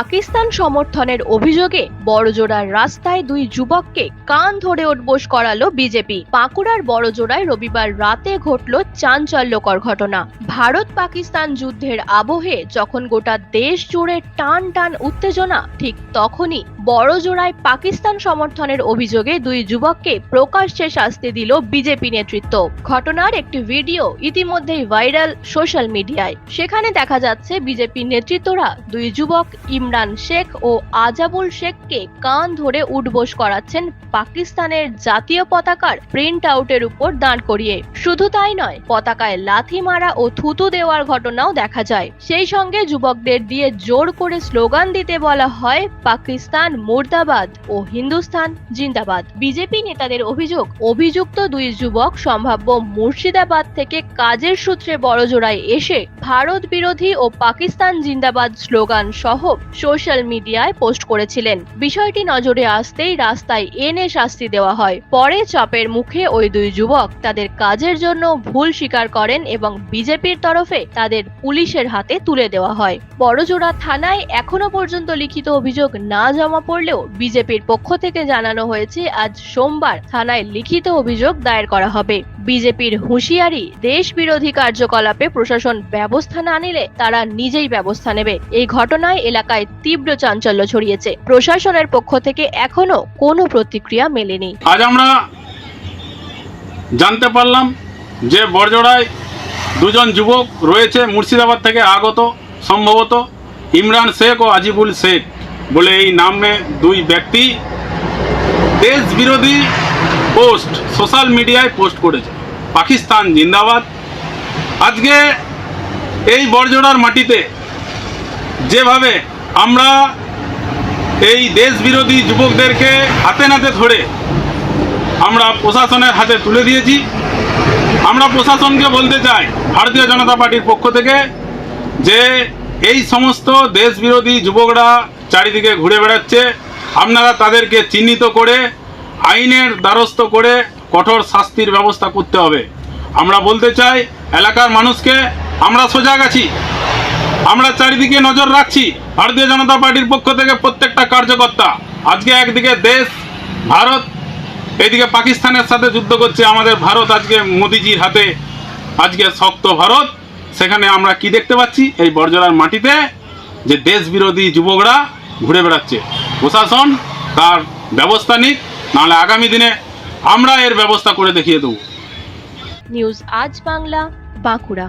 পাকিস্তান সমর্থনের অভিযোগে বড়জোড়ার রাস্তায় দুই যুবককে কান ধরে উঠবোস করালো বিজেপি। বাঁকুড়ার বড়জোড়ায় রবিবার রাতে ঘটল চাঞ্চল্যকর ঘটনা। ভারত পাকিস্তান যুদ্ধের আবহে যখন গোটা দেশ জুড়ে টান টান উত্তেজনা, ঠিক তখনই বড়জোড়ায় পাকিস্তান সমর্থনের অভিযোগে দুই যুবককে প্রকাশ্যে শাস্তি দিল বিজেপি নেতৃত্ব। ঘটনার একটি ভিডিও ইতিমধ্যেই ভাইরাল সোশ্যাল মিডিয়ায়। সেখানে দেখা যাচ্ছে বিজেপি নেতৃত্বরা দুই যুবক ইমরান শেখ ও আজাবুল শেখকে কান ধরে উঠবোস করাচ্ছেন পাকিস্তানের জাতীয় পতাকার প্রিন্ট আউটের উপর দাঁড় করিয়ে। শুধু তাই নয়, পতাকায় লাথি মারা ও থুতু দেওয়ার ঘটনাও দেখা যায়। সেই সঙ্গে যুবকদের দিয়ে জোর করে স্লোগান দিতে বলা হয়, পাকিস্তান মুর্দাবাদ ও হিন্দুস্তান জিন্দাবাদ। বিজেপি নেতাদের অভিযোগ, অভিযুক্ত দুই যুবক সম্ভাব্য মুর্শিদাবাদ থেকে কাজের সূত্রে বড়জোড়ায় এসে ভারত বিরোধী ও পাকিস্তান জিন্দাবাদ স্লোগান সহ সোশ্যাল মিডিয়ায় পোস্ট করেছিলেন। বিষয়টি নজরে আসতেই রাস্তায় এনে শাস্তি দেওয়া হয়। পরে চাপের মুখে ওই দুই যুবক তাদের কাজের জন্য ভুল স্বীকার করেন এবং বিজেপির তরফে তাদের পুলিশের হাতে তুলে দেওয়া হয়। বড়জোড়া থানায় এখনও পর্যন্ত লিখিত অভিযোগ না জমা পড়লেও বিজেপির পক্ষ থেকে জানানো হয়েছে, আজ সোমবার থানায় লিখিত অভিযোগ দায়ের করা হবে। বিজেপির হুঁশিয়ারি দেশ বিরোধী কার্যকলাপে প্রশাসন ব্যবস্থা না নিলে তারা নিজেই ব্যবস্থা নেবে। এই ঘটনায় এলাকায় তীব্র চাঞ্চল্য ছড়িয়েছে। প্রশাসনের পক্ষ থেকে এখনও কোনো প্রতিক্রিয়া মেলেনি। আজ আমরা জানতে পারলাম যে বড়জোড়ায় দুজন যুবক রয়েছে মুর্শিদাবাদ থেকে আগত, সম্ভবত ইমরান শেখ ও আজিবুল শেখ বলে এই নামে দুই ব্যক্তি। দেশ বিরোধী পোস্ট, সোশ্যাল মিডিয়ায় পোস্ট করেছে। পাকিস্তান জিন্দাবাদ। আজকে এই বড়জোড়ার মাটিতে যেভাবে আমরা এই দেশ বিরোধী যুবকদেরকে হাতে নাতে ধরে আমরা প্রশাসনের হাতে তুলে দিয়েছি, আমরা প্রশাসনকে বলতে চাই, ভারতীয় জনতা পার্টির পক্ষ থেকে যে এই সমস্ত দেশ বিরোধী যুবকরা চারিদিকে ঘুরে বেড়াচ্ছে, আপনারা তাদেরকে চিহ্নিত করে আইনের দ্বারস্থ করে কঠোর শাস্তির ব্যবস্থা করতে হবে। আমরা বলতে চাই, এলাকার মানুষকে আমরা সজাগ আছি আমরা চারিদিকে নজর রাখছি, ভারতীয় জনতা পার্টির পক্ষ থেকে প্রত্যেকটা কার্যকর্তা। আজকে একদিকে দেশ, ভারত এইদিকে পাকিস্তানের সাথে যুদ্ধ করছে আমাদের ভারত, আজকে মোদিজির হাতে, আজকে শক্ত ভারত। সেখানে আমরা কি দেখতে পাচ্ছি? এই বর্জরার মাটিতে যে দেশ বিরোধী যুবকরা ঘুরে বেড়াচ্ছে। প্রশাসন তার ব্যবস্থা নিক নাহলে আগামী দিনে আমরা এর ব্যবস্থা করে দেখিয়ে দেব। নিউজ আজ বাংলা বাঁকুড়া।